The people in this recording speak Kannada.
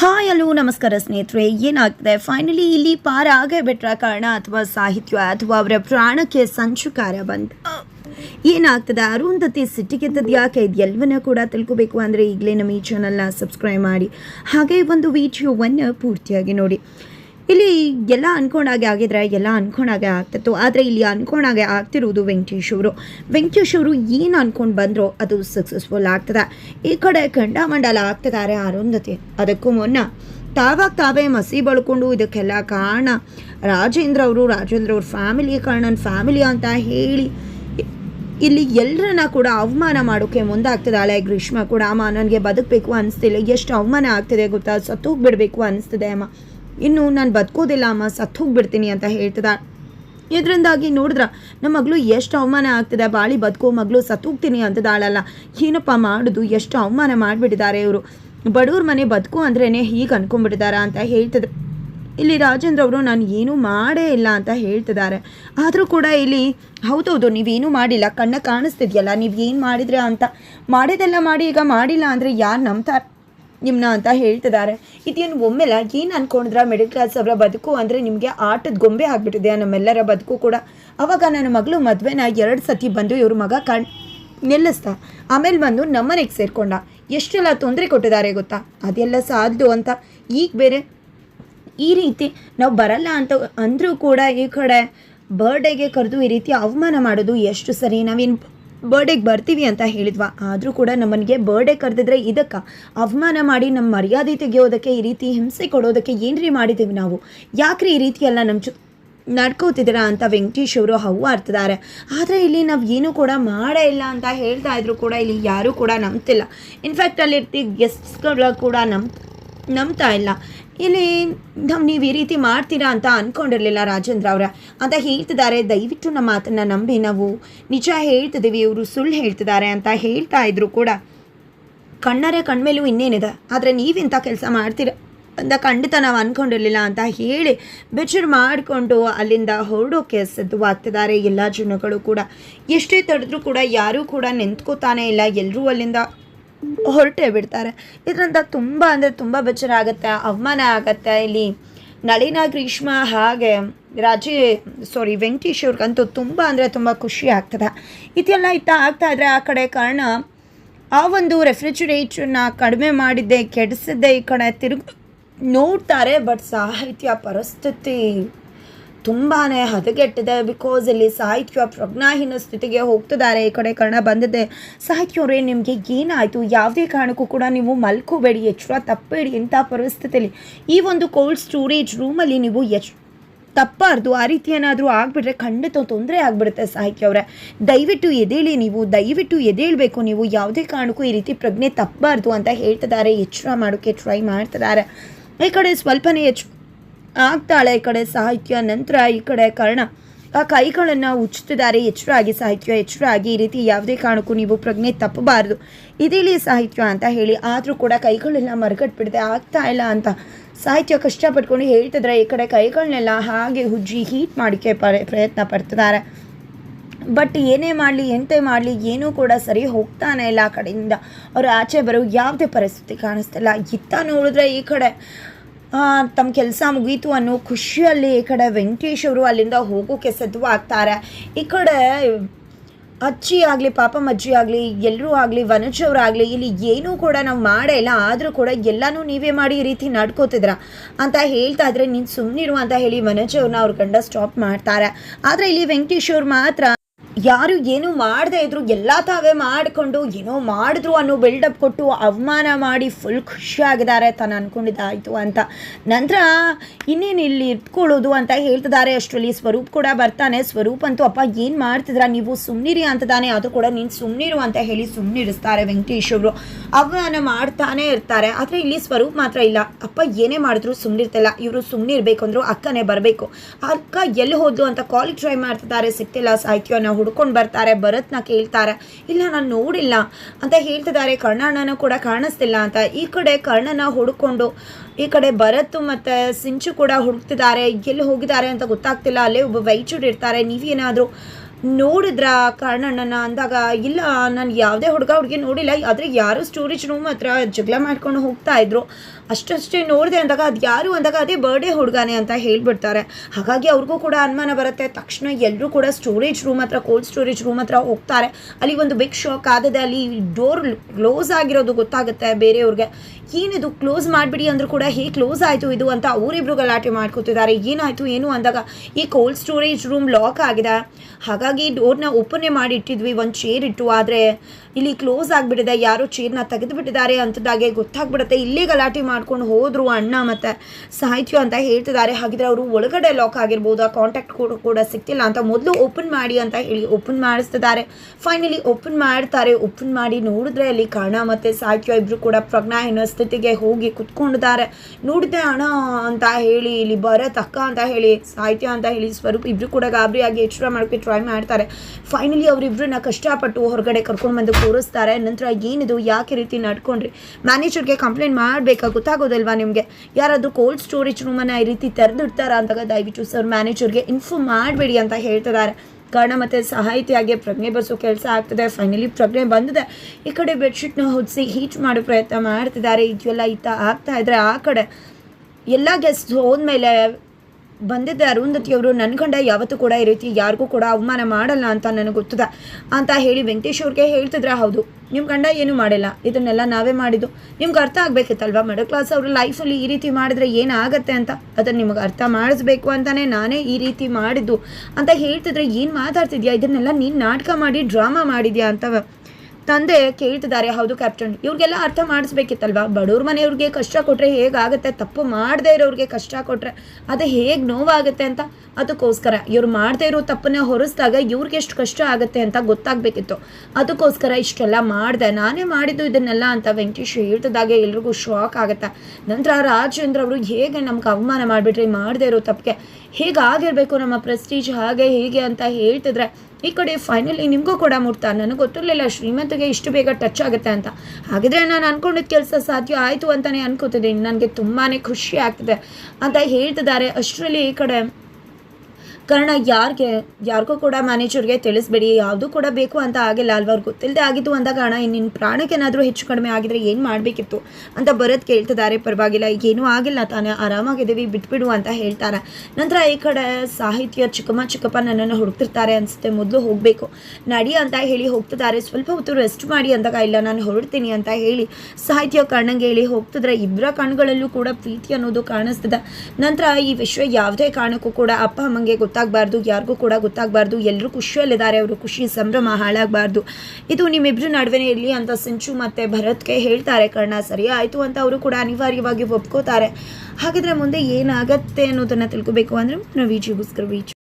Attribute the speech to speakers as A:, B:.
A: ಹಾಯ್ ಹಲೋ ನಮಸ್ಕಾರ ಸ್ನೇಹಿತರೆ. ಏನಾಗ್ತದೆ? ಫೈನಲಿ ಇಲ್ಲಿ ಪಾರ ಆಗೇ ಬಿಟ್ರ ಕಾರಣ ಅಥವಾ ಸಾಹಿತ್ಯ ಅಥವಾ ಅವರ ಪ್ರಾಣಕ್ಕೆ ಸಂಚುಕಾರ ಬಂತ? ಏನಾಗ್ತದೆ? ಅರುಂಧತಿ ಸಿಟ್ಟಿಗೆದ್ದದ್ದು ಯಾಕೆ? ಇದು ಎಲ್ಲವನ್ನ ಕೂಡ ತಿಳ್ಕೊಬೇಕು ಅಂದರೆ ಈಗಲೇ ನಮ್ಮ ಈ ಚಾನಲ್ನ ಸಬ್ಸ್ಕ್ರೈಬ್ ಮಾಡಿ. ಹಾಗೆ ಒಂದು ವಿಡಿಯೋವನ್ನು ಪೂರ್ತಿಯಾಗಿ ನೋಡಿ. ಇಲ್ಲಿ ಎಲ್ಲ ಅನ್ಕೊಂಡಾಗೆ ಆಗಿದ್ರೆ ಎಲ್ಲ ಅನ್ಕೊಂಡಾಗೆ ಆಗ್ತಿತ್ತು. ಆದರೆ ಇಲ್ಲಿ ಅನ್ಕೊಂಡಾಗೆ ಆಗ್ತಿರೋದು ವೆಂಕಟೇಶ್ ಅವರು. ವೆಂಕಟೇಶ್ ಅವರು ಏನು ಅನ್ಕೊಂಡು ಬಂದರೋ ಅದು ಸಕ್ಸಸ್ಫುಲ್ ಆಗ್ತದೆ. ಈ ಕಡೆ ಖಂಡಮಂಡಲ ಆಗ್ತಿದ್ದಾರೆ ಅರುಂಧತಿ. ಅದಕ್ಕೂ ಮುನ್ನ ತಾವಾಗ ತಾವೇ ಮಸಿ ಬಳ್ಕೊಂಡು ಇದಕ್ಕೆಲ್ಲ ಕಾರಣ ರಾಜೇಂದ್ರ ಅವರು, ರಾಜೇಂದ್ರ ಅವ್ರ ಫ್ಯಾಮಿಲಿ ಕಾರಣ ಫ್ಯಾಮಿಲಿ ಅಂತ ಹೇಳಿ ಇಲ್ಲಿ ಎಲ್ಲರನ್ನ ಕೂಡ ಅವಮಾನ ಮಾಡೋಕ್ಕೆ ಮುಂದಾಗ್ತಿದ್ದಾಳೆ. ಗ್ರೀಷ್ಮ ಕೂಡ, ಅಮ್ಮ, ನನಗೆ ಬದುಕಬೇಕು ಅನಿಸ್ತಿಲ್ಲ. ಎಷ್ಟು ಅವಮಾನ ಆಗ್ತಿದೆ ಗೊತ್ತಾ? ಸತ್ತೋಗ್ಬಿಡ್ಬೇಕು ಅನಿಸ್ತಿದೆ ಅಮ್ಮ. ಇನ್ನು ನಾನು ಬದುಕೋದಿಲ್ಲ, ಅಮ್ಮ, ಸತ್ತೋಗ್ಬಿಡ್ತೀನಿ ಅಂತ ಹೇಳ್ತದ? ಇದರಿಂದಾಗಿ ನೋಡಿದ್ರ ನಮ್ಮ ಮಗಳು ಎಷ್ಟು ಅವಮಾನ ಆಗ್ತಿದೆ, ಬಾಳಿ ಬದುಕೋ ಮಗಳು ಸತ್ತೋಗ್ತೀನಿ ಅಂತದಾಳಲ್ಲ ಏನಪ್ಪ ಮಾಡೋದು, ಎಷ್ಟು ಅವಮಾನ ಮಾಡಿಬಿಟ್ಟಿದ್ದಾರೆ ಇವರು. ಬಡವ್ರ ಮನೆ ಬದುಕು ಅಂದ್ರೇ ಹೀಗೆ ಅನ್ಕೊಂಡ್ಬಿಟ್ಟಿದಾರ ಅಂತ ಹೇಳ್ತಿದ್ರು ಇಲ್ಲಿ ರಾಜೇಂದ್ರ ಅವರು, ನಾನು ಏನೂ ಮಾಡೇ ಇಲ್ಲ ಅಂತ ಹೇಳ್ತಿದ್ದಾರೆ. ಆದರೂ ಕೂಡ ಇಲ್ಲಿ, ಹೌದೌದು, ನೀವೇನೂ ಮಾಡಿಲ್ಲ, ಕಣ್ಣ ಕಾಣಿಸ್ತಿದ್ಯಲ್ಲ, ನೀವು ಏನು ಮಾಡಿದ್ರೆ ಅಂತ? ಮಾಡಿದೆಲ್ಲ ಮಾಡಿ, ಈಗ ಮಾಡಿಲ್ಲ ಅಂದರೆ ಯಾರು ನಂಬ್ತಾರೆ? ನಿಮ್ಮನ್ನ ಅಂತ ಹೇಳ್ತಿದ್ದಾರೆ. ಇದೇನು ಒಮ್ಮೆಲ್ಲ ಏನು ಅನ್ಕೊಂಡಿದ್ರ ಮಿಡಲ್ ಕ್ಲಾಸ್ ಅವರ ಬದುಕು ಅಂದರೆ ನಿಮಗೆ ಆಟದ ಗೊಂಬೆ ಆಗಿಬಿಟ್ಟಿದೆ ನಮ್ಮೆಲ್ಲರ ಬದುಕು ಕೂಡ. ಅವಾಗ ನನ್ನ ಮಗಳು ಮದುವೆನ ಎರಡು ಸತಿ ಬಂದು ಇವ್ರ ಮಗ ಕಣ್ ನಿಲ್ಲಿಸ್ದ. ಆಮೇಲೆ ಬಂದು ನಮ್ಮನೆಗೆ ಸೇರಿಕೊಂಡ. ಎಷ್ಟೆಲ್ಲ ತೊಂದರೆ ಕೊಟ್ಟಿದ್ದಾರೆ ಗೊತ್ತಾ? ಅದೆಲ್ಲ ಸಾಲದು ಅಂತ. ಈಗ ಬೇರೆ ಈ ರೀತಿ ನಾವು ಬರಲ್ಲ ಅಂತ ಅಂದರೂ ಕೂಡ ಈ ಕಡೆ ಬರ್ಡೇಗೆ ಕರೆದು ಈ ರೀತಿ ಅವಮಾನ ಮಾಡೋದು ಎಷ್ಟು ಸರಿ? ನಾವೇನು ಬರ್ಡೇಗೆ ಬರ್ತೀವಿ ಅಂತ ಹೇಳಿದ್ವಾ. ಆದರೂ ಕೂಡ ನಮ್ಮನಿಗೆ ಬರ್ಡೇ ಕರೆದಿದ್ರೆ ಇದಕ್ಕೆ ಅವಮಾನ ಮಾಡಿ ನಮ್ಮ ಮರ್ಯಾದೆ ತೆಗೆಯೋದಕ್ಕೆ, ಈ ರೀತಿ ಹಿಂಸೆ ಕೊಡೋದಕ್ಕೆ ಏನ್ರಿ ಮಾಡಿದ್ದೀವಿ ನಾವು? ಯಾಕ್ರಿ ಈ ರೀತಿ ಎಲ್ಲ ನಮ್ಮ ಚು ನಡ್ಕೋತಿದ್ದೀರಾ ಅಂತ ವೆಂಕಟೇಶ್ ಅವರು ಹವ್ವಾಡ್ತಿದ್ದಾರೆ. ಆದರೆ ಇಲ್ಲಿ ನಾವು ಏನೂ ಕೂಡ ಮಾಡೇ ಇಲ್ಲ ಅಂತ ಹೇಳ್ತಾ ಇದ್ರು ಕೂಡ ಇಲ್ಲಿ ಯಾರೂ ಕೂಡ ನಂಬ್ತಿಲ್ಲ. ಇನ್ಫ್ಯಾಕ್ಟ್ ಅಲ್ಲಿ ಗೆಸ್ಟ್ಸ್ಗಳ ಕೂಡ ನಂಬ್ ನಂಬ್ತಾ ಇಲ್ಲ. ಇಲ್ಲಿ ನಾವು ನೀವು ಈ ರೀತಿ ಮಾಡ್ತೀರಾ ಅಂತ ಅಂದ್ಕೊಂಡಿರಲಿಲ್ಲ ರಾಜೇಂದ್ರ ಅವರ. ಅಂತ ಹೇಳ್ತಿದ್ದಾರೆ. ದಯವಿಟ್ಟು ನಮ್ಮ ಮಾತನ್ನು ನಂಬಿ ನಾವು ನಿಜ ಹೇಳ್ತಿದ್ದೀವಿ, ಇವರು ಸುಳ್ಳು ಹೇಳ್ತಿದ್ದಾರೆ ಅಂತ ಹೇಳ್ತಾ ಇದ್ರು ಕೂಡ. ಕಣ್ಣರೆ ಕಣ್ಮೇಲೂ ಇನ್ನೇನಿದೆ. ಆದರೆ ನೀವಿಂಥ ಕೆಲಸ ಮಾಡ್ತೀರ? ಅಂತ ಖಂಡಿತ ನಾವು ಅಂದ್ಕೊಂಡಿರಲಿಲ್ಲ ಅಂತ ಹೇಳಿ ಬೆಚ್ಚರು ಮಾಡಿಕೊಂಡು ಅಲ್ಲಿಂದ ಹೊರಡೋಕೆ ಸಿದ್ಧವಾಗ್ತಿದ್ದಾರೆ ಎಲ್ಲ ಜನಗಳು ಕೂಡ. ಎಷ್ಟೇ ತಡೆದ್ರೂ ಕೂಡ ಯಾರೂ ಕೂಡ ನಿಂತ್ಕೋತಾನೆ ಇಲ್ಲ. ಎಲ್ಲರೂ ಅಲ್ಲಿಂದ ಹೊರಟೇ ಬಿಡ್ತಾರೆ. ಇದರಿಂದ ತುಂಬ ಅಂದರೆ ತುಂಬ ಬೆಚ್ಚರ ಆಗುತ್ತೆ ಅವಮಾನ ಆಗುತ್ತೆ. ಇಲ್ಲಿ ನಳಿನ, ಗ್ರೀಷ್ಮ ಹಾಗೆ ರಾಜಿ ಸಾರಿ ವೆಂಕಟೇಶ್ ಅವ್ರಿಗಂತೂ ತುಂಬ ಅಂದರೆ ತುಂಬ ಖುಷಿ ಆಗ್ತದೆ. ಇದೆಲ್ಲ ಇತ್ತ ಆಗ್ತಾ ಇದ್ರೆ ಆ ಕಡೆ ಕಾರಣ, ಆ ಒಂದು ರೆಫ್ರಿಜರೇಟರ್ನ ಕಡಿಮೆ ಮಾಡಿದ್ದೆ, ಕೆಡಿಸಿದ್ದೆ ಈ ಕಡೆ ತಿರುಗಿ ನೋಡ್ತಾರೆ ಬಟ್ ಸಾಹಿತ್ಯ ಪರಿಸ್ಥಿತಿ ತುಂಬಾ ಹದಗೆಟ್ಟಿದೆ ಬಿಕಾಸ್ ಇಲ್ಲಿ ಸಾಹಿತ್ಯ ಪ್ರಜ್ಞಾಹೀನ ಸ್ಥಿತಿಗೆ ಹೋಗ್ತಿದ್ದಾರೆ. ಈ ಕಡೆ ಕರ್ಣ ಬಂದಿದೆ. ಸಾಹಿತ್ಯ ಅವರೇ, ನಿಮಗೆ ಏನಾಯಿತು? ಯಾವುದೇ ಕಾರಣಕ್ಕೂ ಕೂಡ ನೀವು ಮಲ್ಕೋಬೇಡಿ. ಎಚ್ಚರ ತಪ್ಪಬೇಡಿ ಇಂಥ ಪರಿಸ್ಥಿತಿಯಲ್ಲಿ ಈ ಒಂದು ಕೋಲ್ಡ್ ಸ್ಟೋರೇಜ್ ರೂಮಲ್ಲಿ ನೀವು ಎಚ್ ತಪ್ಪಾರ್ದು, ಆ ರೀತಿ ಏನಾದರೂ ಆಗಿಬಿಟ್ರೆ ಖಂಡಿತ ತೊಂದರೆ ಆಗಿಬಿಡುತ್ತೆ ಸಾಹಿತ್ಯ ಅವರೇ. ದಯವಿಟ್ಟು ಎದೇಳಿ ನೀವು, ದಯವಿಟ್ಟು ಎದೇಳಬೇಕು ನೀವು. ಯಾವುದೇ ಕಾರಣಕ್ಕೂ ಈ ರೀತಿ ಪ್ರಜ್ಞೆ ತಪ್ಪಬಾರ್ದು ಅಂತ ಹೇಳ್ತಿದ್ದಾರೆ. ಎಚ್ಚರ ಮಾಡೋಕ್ಕೆ ಟ್ರೈ ಮಾಡ್ತಿದ್ದಾರೆ. ಈ ಕಡೆ ಸ್ವಲ್ಪನೇ ಹೆಚ್ಚು ಆಗ್ತಾಳೆ ಈ ಕಡೆ ಸಾಹಿತ್ಯ, ನಂತರ ಈ ಕಡೆ ಕರ್ಣ. ಆ ಕೈಗಳನ್ನು ಉಚ್ಚುತ್ತಿದ್ದಾರೆ. ಎಚ್ಚರಾಗಿ ಸಾಹಿತ್ಯ, ಎಚ್ಚರಾಗಿ ಈ ರೀತಿ ಯಾವುದೇ ಕಾರಣಕ್ಕೂ ನೀವು ಪ್ರಜ್ಞೆ ತಪ್ಪಬಾರ್ದು. ಇದಿಲಿ ಸಾಹಿತ್ಯ ಅಂತ ಹೇಳಿ, ಆದರೂ ಕೂಡ ಕೈಗಳೆಲ್ಲ ಮರಗಟ್ಬಿಡದೆ ಆಗ್ತಾ ಇಲ್ಲ ಅಂತ ಸಾಹಿತ್ಯ ಕಷ್ಟಪಟ್ಕೊಂಡು ಹೇಳ್ತಿದ್ರೆ ಈ ಕಡೆ ಕೈಗಳನ್ನೆಲ್ಲ ಹಾಗೆ ಉಜ್ಜಿ ಹೀಟ್ ಮಾಡೋಕ್ಕೆ ಪರ, ಪ್ರಯತ್ನ ಪಡ್ತಿದ್ದಾರೆ. ಬಟ್ ಏನೇ ಮಾಡಲಿ, ಎಂತೆ ಮಾಡಲಿ, ಏನೂ ಕೂಡ ಸರಿ ಹೋಗ್ತಾನೆ ಇಲ್ಲ ಆ ಕಡೆಯಿಂದ. ಅವರು ಆಚೆ ಬರೋ ಯಾವುದೇ ಪರಿಸ್ಥಿತಿ ಕಾಣಿಸ್ತಿಲ್ಲ. ಇತ್ತ ನೋಡಿದ್ರೆ ಈ ಕಡೆ ತಮ್ಮ ಕೆಲಸ ಮುಗೀತು ಅನ್ನೋ ಖುಷಿಯಲ್ಲಿ ಈ ಕಡೆ ವೆಂಕಟೇಶ್ ಅವರು ಅಲ್ಲಿಂದ ಹೋಗೋಕೆ ಸಿದ್ಧವಾಗ್ತಾರೆ. ಈ ಕಡೆ ಅಜ್ಜಿ ಆಗಲಿ ಪಾಪ ಅಜ್ಜಿ ಆಗಲಿ ಎಲ್ಲರೂ ಆಗಲಿ ವನಜವ್ರಾಗಲಿ ಇಲ್ಲಿ ಏನೂ ಕೂಡ ನಾವು ಮಾಡೇ ಇಲ್ಲ. ಆದರೂ ಕೂಡ ಎಲ್ಲನೂ ನೀವೇ ಮಾಡಿ ಈ ರೀತಿ ನಡ್ಕೋತಿದ್ರ ಅಂತ ಹೇಳ್ತಾ ಇದ್ರೆ ನೀನು ಸುಮ್ಮನಿರು ಅಂತ ಹೇಳಿ ವನಜವ್ರನ್ನ ಅವ್ರ ಗಂಡ ಸ್ಟಾಪ್ ಮಾಡ್ತಾರೆ. ಆದರೆ ಇಲ್ಲಿ ವೆಂಕಟೇಶ್ ಅವ್ರು ಮಾತ್ರ ಯಾರು ಏನು ಮಾಡದೇ ಇದ್ರು ಎಲ್ಲ ತಾವೇ ಮಾಡಿಕೊಂಡು ಏನೋ ಮಾಡಿದ್ರು ಅನ್ನೋ ಬಿಲ್ಡಪ್ ಕೊಟ್ಟು ಅವಮಾನ ಮಾಡಿ ಫುಲ್ ಖುಷಿಯಾಗಿದ್ದಾರೆ ತಾನು ಅನ್ಕೊಂಡಿದ್ದಾಯಿತು ಅಂತ. ನಂತರ ಇನ್ನೇನು ಇಲ್ಲಿ ಇಟ್ಕೊಳ್ಳೋದು ಅಂತ ಹೇಳ್ತಿದ್ದಾರೆ. ಅಷ್ಟರಲ್ಲಿ ಸ್ವರೂಪ್ ಕೂಡ ಬರ್ತಾನೆ. ಸ್ವರೂಪ್ ಅಂತೂ ಅಪ್ಪ ಏನು ಮಾಡ್ತಿದ್ರ? ನೀವು ಸುಮ್ಮನಿರಿ ಅಂತದಾನೆ ಅದು ಕೂಡ ನೀನು ಸುಮ್ಮನಿರು ಅಂತ ಹೇಳಿ ಸುಮ್ಮನಿರಿಸ್ತಾರೆ ವೆಂಕಟೇಶ್ ಅವರು. ಅವಮಾನ ಮಾಡ್ತಾನೆ ಇರ್ತಾರೆ. ಆದರೆ ಇಲ್ಲಿ ಸ್ವರೂಪ್ ಮಾತ್ರ ಇಲ್ಲ. ಅಪ್ಪ ಏನೇ ಮಾಡಿದ್ರು ಸುಮ್ಮನಿರ್ತಿಲ್ಲ ಇವರು ಸುಮ್ನಿರ್ಬೇಕು ಅಂದ್ರು ಅಕ್ಕನೇ ಬರಬೇಕು. ಅಕ್ಕ ಎಲ್ಲಿ ಹೋದ್ಲು ಅಂತ ಕಾಲಿಗೆ ಟ್ರೈ ಮಾಡ್ತಿದ್ದಾರೆ. ಸಿಗ್ತಿಲ್ಲ ಸಾಹಿತ್ಯನ ಹುಡ್ಕೊಂಡು ಬರ್ತಾರೆ, ಭರತ್ನ ಕೇಳ್ತಾರೆ. ಇಲ್ಲ, ನಾನು ನೋಡಿಲ್ಲ ಅಂತ ಹೇಳ್ತಿದ್ದಾರೆ. ಕರ್ಣಣ್ಣನ ಕೂಡ ಕಾಣಿಸ್ತಿಲ್ಲ ಅಂತ. ಈ ಕಡೆ ಕರ್ಣನ ಹುಡುಕೊಂಡು, ಈ ಕಡೆ ಭರತ್ ಮತ್ತು ಸಿಂಚು ಕೂಡ ಹುಡುಕ್ತಿದ್ದಾರೆ ಎಲ್ಲಿ ಹೋಗಿದ್ದಾರೆ ಅಂತ ಗೊತ್ತಾಗ್ತಿಲ್ಲ. ಅಲ್ಲೇ ಒಬ್ಬ ವೈಚೂರು ಇರ್ತಾರೆ. ನೀವೇನಾದರೂ ನೋಡಿದ್ರ ಕರ್ಣಣ್ಣನ ಅಂದಾಗ? ಇಲ್ಲ, ನಾನು ಯಾವುದೇ ಹುಡುಗ, ಹುಡುಗಿ ನೋಡಿಲ್ಲ. ಆದರೆ ಯಾರು ಸ್ಟೋರೇಜ್ ರೂಮ್ ಹತ್ರ ಜಗಳ ಮಾಡ್ಕೊಂಡು ಹೋಗ್ತಾ ಇದ್ರು. ಅಷ್ಟಷ್ಟೇ ನೋಡಿದೆ ಅಂದಾಗ ಅದು ಯಾರು ಅಂದಾಗ ಅದೇ ಬರ್ಡೇ ಹುಡುಗಾನೆ ಅಂತ ಹೇಳಿಬಿಡ್ತಾರೆ. ಹಾಗಾಗಿ ಅವ್ರಿಗೂ ಕೂಡ ಅನುಮಾನ ಬರುತ್ತೆ. ತಕ್ಷಣ ಎಲ್ಲರೂ ಕೂಡ ಸ್ಟೋರೇಜ್ ರೂಮ್ ಹತ್ರ ಕೋಲ್ಡ್ ಸ್ಟೋರೇಜ್ ರೂಮ್ ಹತ್ರ ಹೋಗ್ತಾರೆ. ಅಲ್ಲಿ ಒಂದು ಬಿಗ್ ಶಾಕ್ ಆದದೆ ಅಲ್ಲಿ ಡೋರ್ ಕ್ಲೋಸ್ ಆಗಿರೋದು ಗೊತ್ತಾಗುತ್ತೆ ಬೇರೆಯವ್ರಿಗೆ. ಏನಿದು ಕ್ಲೋಸ್ ಮಾಡಿಬಿಡಿ ಅಂದರೂ ಕೂಡ ಹೇಗೆ ಕ್ಲೋಸ್ ಆಯಿತು ಇದು ಅಂತ ಅವರಿಬ್ರು ಗಲಾಟೆ ಮಾಡ್ಕೊತಿದ್ದಾರೆ. ಏನಾಯಿತು, ಏನು ಅಂದಾಗ ಈ ಕೋಲ್ಡ್ ಸ್ಟೋರೇಜ್ ರೂಮ್ ಲಾಕ್ ಆಗಿದೆ. ಹಾಗಾಗಿ ಡೋರ್ನ ಮಾಡಿ ಇಟ್ಟಿದ್ವಿ. ಒಂದು ಚೇರ್ ಇಟ್ಟು, ಆದರೆ ಇಲ್ಲಿ ಕ್ಲೋಸ್ ಆಗಿಬಿಟ್ಟಿದೆ. ಯಾರೋ ಚೇರ್ನ ತೆಗೆದು ಬಿಟ್ಟಿದ್ದಾರೆ ಅಂತದಾಗೆ ಗೊತ್ತಾಗ್ಬಿಡುತ್ತೆ. ಇಲ್ಲಿ ಗಲಾಟೆ ಮಾಡ್ಕೊಂಡು ಹೋದ್ರು ಅಣ್ಣ ಮತ್ತು ಸಾಹಿತ್ಯ ಅಂತ ಹೇಳ್ತಿದ್ದಾರೆ. ಹಾಗಿದ್ರೆ ಅವರು ಒಳಗಡೆ ಲಾಕ್ ಆಗಿರ್ಬೋದು. ಆ ಕಾಂಟ್ಯಾಕ್ಟ್ ಕೂಡ ಕೂಡ ಸಿಗ್ತಿಲ್ಲ ಅಂತ ಮೊದಲು ಓಪನ್ ಮಾಡಿ ಅಂತ ಹೇಳಿ ಓಪನ್ ಮಾಡಿಸ್ತಿದ್ದಾರೆ. ಫೈನಲಿ ಓಪನ್ ಮಾಡ್ತಾರೆ. ಓಪನ್ ಮಾಡಿ ನೋಡಿದ್ರೆ ಅಲ್ಲಿ ಕಣ ಮತ್ತು ಸಾಹಿತ್ಯ ಇಬ್ಬರು ಕೂಡ ಪ್ರಜ್ಞಾಹೀನ ಸ್ಥಿತಿಗೆ ಹೋಗಿ ಕುತ್ಕೊಂಡಿದ್ದಾರೆ. ನೋಡಿದೆ ಅಣ್ಣ ಅಂತ ಹೇಳಿ, ಇಲ್ಲಿ ಭರತ್ ಅಕ್ಕ ಅಂತ ಹೇಳಿ, ಸಾಹಿತ್ಯ ಅಂತ ಹೇಳಿ ಸ್ವರೂಪ್ ಇಬ್ಬರು ಕೂಡ ಗಾಬರಿಯಾಗಿ ಎಚ್ಚರ ಮಾಡೋಕ್ಕೆ ಟ್ರೈ ಮಾಡ್ತಾರೆ. ಫೈನಲಿ ಅವರಿಬ್ಬರನ್ನ ಕಷ್ಟಪಟ್ಟು ಹೊರಗಡೆ ಕರ್ಕೊಂಡು ಬಂದು ಕೂರಿಸ್ತಾರೆ ನಂತರ ಏನಿದು? ಯಾಕೆ ರೀತಿ ನಡ್ಕೊಂಡ್ರಿ? ಮ್ಯಾನೇಜರ್ಗೆ ಕಂಪ್ಲೇಂಟ್ ಮಾಡಬೇಕಾ? ಗೊತ್ತಾಗೋದಿಲ್ವಾ ನಿಮಗೆ? ಯಾರಾದರೂ ಕೋಲ್ಡ್ ಸ್ಟೋರೇಜ್ ರೂಮನ್ನು ಈ ರೀತಿ ತೆರೆದಿಡ್ತಾರ ಅಂತಾಗ ದಯವಿಟ್ಟು ಸರ್ ಮ್ಯಾನೇಜರ್ಗೆ ಇನ್ಫಾರ್ಮ್ ಮಾಡಬೇಡಿ ಅಂತ ಹೇಳ್ತಿದ್ದಾರೆ. ಕಾರಣ ಮತ್ತು ಸಾಹಿತಿಯಾಗಿ ಪ್ರಜ್ಞೆ ಬರೆಸೋ ಕೆಲಸ ಆಗ್ತದೆ. ಫೈನಲಿ ಪ್ರಜ್ಞೆ ಬಂದಿದೆ. ಈ ಕಡೆ ಬೆಡ್ಶೀಟ್ನ ಹೊದಿಸಿ ಹೀಟ್ ಮಾಡೋ ಪ್ರಯತ್ನ ಮಾಡ್ತಿದ್ದಾರೆ. ಇದೆಲ್ಲ ಇತ್ತ ಆಗ್ತಾ ಇದ್ರೆ ಆ ಕಡೆ ಎಲ್ಲ ಗೆಸ್ಟ್ ಹೋದ್ಮೇಲೆ ಬಂದಿದ್ದ ಅರುಂಧತಿಯವರು ನನ್ನ ಗಂಡ ಯಾವತ್ತೂ ಕೂಡ ಈ ರೀತಿ ಯಾರಿಗೂ ಕೂಡ ಅವಮಾನ ಮಾಡಲ್ಲ ಅಂತ ನನಗೆ ಗೊತ್ತದ ಅಂತ ಹೇಳಿ ವೆಂಕಟೇಶ್ ಅವ್ರಿಗೆ ಹೇಳ್ತಿದ್ರೆ ಹೌದು. ನಿಮ್ಮ ಗಂಡ ಏನು ಮಾಡಿಲ್ಲ. ಇದನ್ನೆಲ್ಲ ನಾವೇ ಮಾಡಿದ್ದು. ನಿಮ್ಗೆ ಅರ್ಥ ಆಗಬೇಕಿತ್ತಲ್ವಾ? ಮಿಡಲ್ ಕ್ಲಾಸ್ ಅವ್ರ ಲೈಫಲ್ಲಿ ಈ ರೀತಿ ಮಾಡಿದ್ರೆ ಏನಾಗತ್ತೆ ಅಂತ. ಅದನ್ನು ನಿಮಗೆ ಅರ್ಥ ಮಾಡಿಸ್ಬೇಕು ಅಂತಲೇ ನಾನೇ ಈ ರೀತಿ ಮಾಡಿದ್ದು ಅಂತ ಹೇಳ್ತಿದ್ರೆ, ಏನು ಮಾತಾಡ್ತಿದ್ಯಾ? ಇದನ್ನೆಲ್ಲ ನೀನು ನಾಟಕ ಮಾಡಿ, ಡ್ರಾಮಾ ಮಾಡಿದ್ಯಾ? ಅಂತ ತಂದೆ ಕೇಳ್ತಿದ್ದಾರೆ, ಹೌದು ಕ್ಯಾಪ್ಟನ್ ಇವ್ರಿಗೆಲ್ಲ ಅರ್ಥ ಮಾಡಿಸ್ಬೇಕಿತ್ತಲ್ವಾ? ಬಡವ್ರ ಮನೆಯವ್ರಿಗೆ ಕಷ್ಟ ಕೊಟ್ಟರೆ ಹೇಗಾಗುತ್ತೆ? ತಪ್ಪು ಮಾಡದೇ ಇರೋರಿಗೆ ಕಷ್ಟ ಕೊಟ್ಟರೆ ಅದು ಹೇಗೆ ನೋವಾಗುತ್ತೆ ಅಂತ ಅದಕ್ಕೋಸ್ಕರ ಇವ್ರು ಮಾಡದೇ ಇರೋ ತಪ್ಪನ್ನ ಹೊರಿಸಿದಾಗ ಇವ್ರಿಗೆ ಎಷ್ಟು ಕಷ್ಟ ಆಗುತ್ತೆ ಅಂತ ಗೊತ್ತಾಗಬೇಕಿತ್ತು. ಅದಕ್ಕೋಸ್ಕರ ಇಷ್ಟೆಲ್ಲ ಮಾಡಿದೆ. ನಾನೇ ಮಾಡಿದ್ದು ಇದನ್ನೆಲ್ಲ ಅಂತ ವೆಂಕಟೇಶ್ ಹೇಳ್ತಿದ್ದಾಗೆ ಎಲ್ರಿಗೂ ಶಾಕ್ ಆಗುತ್ತೆ. ನಂತರ ರಾಜೇಂದ್ರ ಅವರು ಹೇಗೆ ನಮ್ಗೆ ಅವಮಾನ ಮಾಡಿಬಿಟ್ರಿ ಮಾಡದೇ ಇರೋ ತಪ್ಪಿಗೆ? ಹೇಗಾಗಿರಬೇಕು ನಮ್ಮ ಪ್ರೆಸ್ಟೀಜ್ ಹಾಗೆ ಹೀಗೆ ಅಂತ ಹೇಳ್ತಿದ್ರೆ, ಈ ಕಡೆ ಫೈನಲಿ ನಿಮಗೂ ಕೂಡ ಮುಟ್ತಾ. ನನಗೆ ಗೊತ್ತಿರಲಿಲ್ಲ ಶ್ರೀಮಂತಿಗೆ ಇಷ್ಟು ಬೇಗ ಟಚ್ ಆಗುತ್ತೆ ಅಂತ. ಹಾಗಿದ್ರೆ ನಾನು ಅನ್ಕೊಂಡಿದ್ದ ಕೆಲಸ ಸಾಧ್ಯ ಆಯಿತು ಅಂತಲೇ ಅನ್ಕೋತಿದ್ದೀನಿ. ನನಗೆ ತುಂಬಾ ಖುಷಿ ಆಗ್ತಿದೆ ಅಂತ ಹೇಳ್ತಿದ್ದಾರೆ. ಅಷ್ಟರಲ್ಲಿ ಈ ಕಡೆ ಕಾರಣ ಯಾರಿಗೆ, ಯಾರಿಗೂ ಕೂಡ ಮ್ಯಾನೇಜರ್ಗೆ ತಿಳಿಸ್ಬೇಡಿ, ಯಾವುದೂ ಕೂಡ ಬೇಕು ಅಂತ ಆಗಿಲ್ಲ ಅಲ್ವಾ? ಗೊತ್ತಿಲ್ಲದೆ ಆಗಿತ್ತು ಅಂದ ಕಾರಣ ನಿನ್ನ ಪ್ರಾಣಕ್ಕೇನಾದರೂ ಹೆಚ್ಚು ಕಡಿಮೆ ಆಗಿದ್ರೆ ಏನು ಮಾಡಬೇಕಿತ್ತು ಅಂತ ಭರತ್ ಕೇಳ್ತಿದ್ದಾರೆ. ಪರವಾಗಿಲ್ಲ, ಏನೂ ಆಗಿಲ್ಲ ತಾನೇ, ಆರಾಮಾಗಿದ್ದೀವಿ, ಬಿಟ್ಬಿಡು ಅಂತ ಹೇಳ್ತಾರೆ. ನಂತರ ಈ ಕಡೆ ಸಾಹಿತ್ಯ ಚಿಕ್ಕಮ್ಮ ಚಿಕ್ಕಪ್ಪ ನನ್ನನ್ನು ಹುಡುಕ್ತಿರ್ತಾರೆ ಅನಿಸುತ್ತೆ, ಮೊದಲು ಹೋಗಬೇಕು, ನಡಿ ಅಂತ ಹೇಳಿ ಹೋಗ್ತಿದ್ದಾರೆ. ಸ್ವಲ್ಪ ಹೊತ್ತು ರೆಸ್ಟ್ ಮಾಡಿ ಅಂದಾಗ ಇಲ್ಲ, ನಾನು ಹೊರಡ್ತೀನಿ ಅಂತ ಹೇಳಿ ಸಾಹಿತ್ಯ ಕಣ್ಣಂಗೆ ಹೇಳಿ ಹೋಗ್ತಿದ್ರೆ ಇಬ್ಬರ ಕಣ್ಗಳಲ್ಲೂ ಕೂಡ ಪ್ರೀತಿ ಅನ್ನೋದು ಕಾಣಿಸ್ತದೆ. ನಂತರ ಈ ವಿಶ್ವ ಯಾವುದೇ ಕಾರಣಕ್ಕೂ ಕೂಡ ಅಪ್ಪ, ಅಮ್ಮಂಗೆ ಗೊತ್ತಾಗಬಾರ್ದು, ಯಾರಿಗೂ ಕೂಡ ಗೊತ್ತಾಗಬಾರ್ದು ಎಲ್ಲರೂ ಖುಷಿಯಲ್ಲಿದ್ದಾರೆ, ಅವರು ಖುಷಿ, ಸಂಭ್ರಮ ಹಾಳಾಗಬಾರ್ದು. ಇದು ನಿಮ್ಮಿಬ್ಬರು ನಡುವೆನೇ ಇರಲಿ ಅಂತ ಸಿಂಚು ಮತ್ತು ಭರತ್ಗೆ ಹೇಳ್ತಾರೆ ಕರ್ಣ, ಸರಿ ಆಯಿತು ಅಂತ ಅವರು ಕೂಡ ಅನಿವಾರ್ಯವಾಗಿ ಒಪ್ಕೋತಾರೆ. ಹಾಗಿದ್ರೆ ಮುಂದೆ ಏನಾಗತ್ತೆ ಅನ್ನೋದನ್ನು ತಿಳ್ಕೊಬೇಕು ಅಂದರೆ ನಾವು ವೀಜಿಗೋಸ್ಕರ ವೀಚ್